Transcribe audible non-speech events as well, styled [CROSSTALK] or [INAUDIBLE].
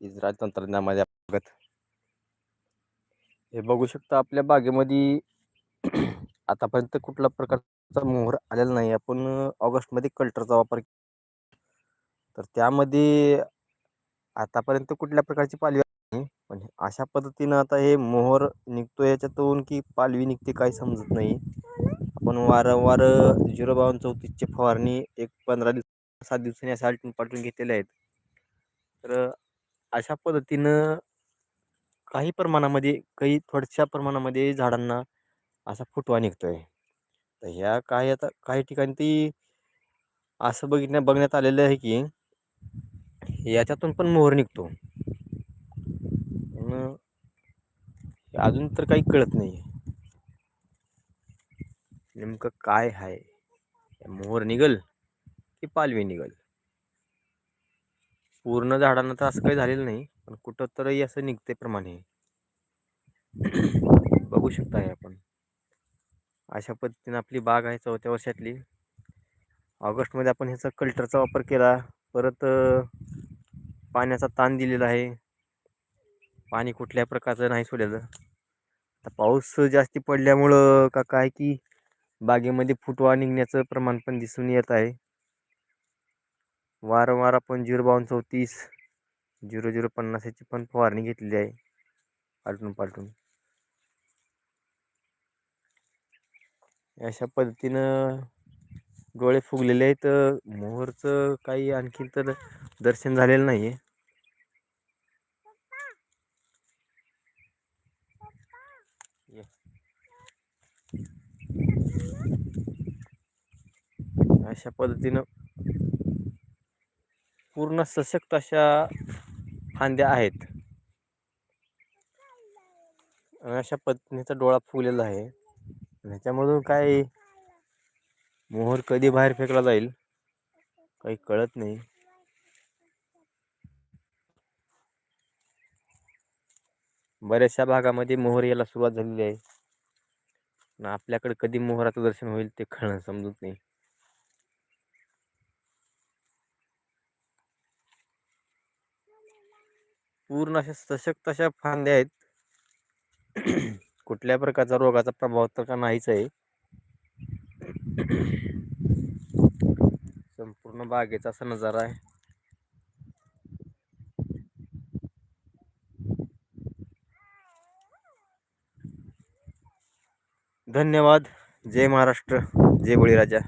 Israel तंत्रज्ञानामध्ये प्रगत हे बघू शकता आपल्या बागेमध्ये [CLEARS THROAT] आतापर्यंत कुठल्या प्रकारचा मोहर आलेला नाही. आपण ऑगस्टमध्ये कल्टरचा वापर तर त्यामध्ये आतापर्यंत कुठल्या प्रकारची पालवी नाही. पण अशा पद्धतीनं आता हे मोहर निघतो याच्यातून की पालवी निघते काही समजत नाही. आपण वारंवार झिरो बावन चौतीसची फवारणी एक पंधरा दिवस सात दिवसांनी अशा आलटून पालटून घेतलेले आहेत. तर अशा पद्धतीनं काही प्रमाणामध्ये काही थोड्याशा प्रमाणामध्ये झाडांना असा फुटवा निघतो आहे तर ह्या काही आता काही ठिकाणी ती असं बघितण्या बघण्यात आलेलं आहे की याच्यातून पण मोहर निघतो. अजून तर काही कळत नाही. नेमकं काय आहे मोहर निघल की पालवी निघल? पूर्ण झाडांना तर असं काही झालेलं नाही पण कुठं तरी असं निघते प्रमाणे. बघू शकता आहे आपण. अशा पद्धतीने आपली बाग आहे चौथ्या वर्षातली. ऑगस्टमध्ये आपण ह्याचा कल्टरचा वापर केला. परत पाण्याचा ताण दिलेला आहे. पाणी कुठल्या प्रकारचं नाही सोडलेलं. आता पाऊस जास्ती पडल्यामुळं का काय की बागेमध्ये फुटवा निघण्याचं प्रमाण पण दिसून येत आहे. वारंवार आपण झिरो बावन चौतीस झिरो झिरो पन्नास याची पण फवारणी घेतलेली आहे. पालटून पालटून. अशा पद्धतीनं डोळे फुगलेले आहेत. मोहरचं काही आणखी तर दर्शन झालेलं नाही आहे अशा पद्धतीनं पूर्ण सशक्त अशा फांद्या आहेत. अशा पद्धतीचा डोळा फुगलेला आहे. ह्याच्यामधून काय मोहर कधी बाहेर फेकला जाईल काही कळत नाही. बऱ्याचशा भागामध्ये मोहर यायला सुरुवात झालेली आहे. आपल्याकडे कधी मोहराचं दर्शन होईल ते कळणं समजत नाही. पूर्ण अशा सशक्त अशा फांद्या आहेत. कुठल्या प्रकारचा रोगाचा प्रभाव तर का नाहीच आहे. संपूर्ण बागेचा असा नजारा आहे. धन्यवाद. जय महाराष्ट्र. जय बळीराजा.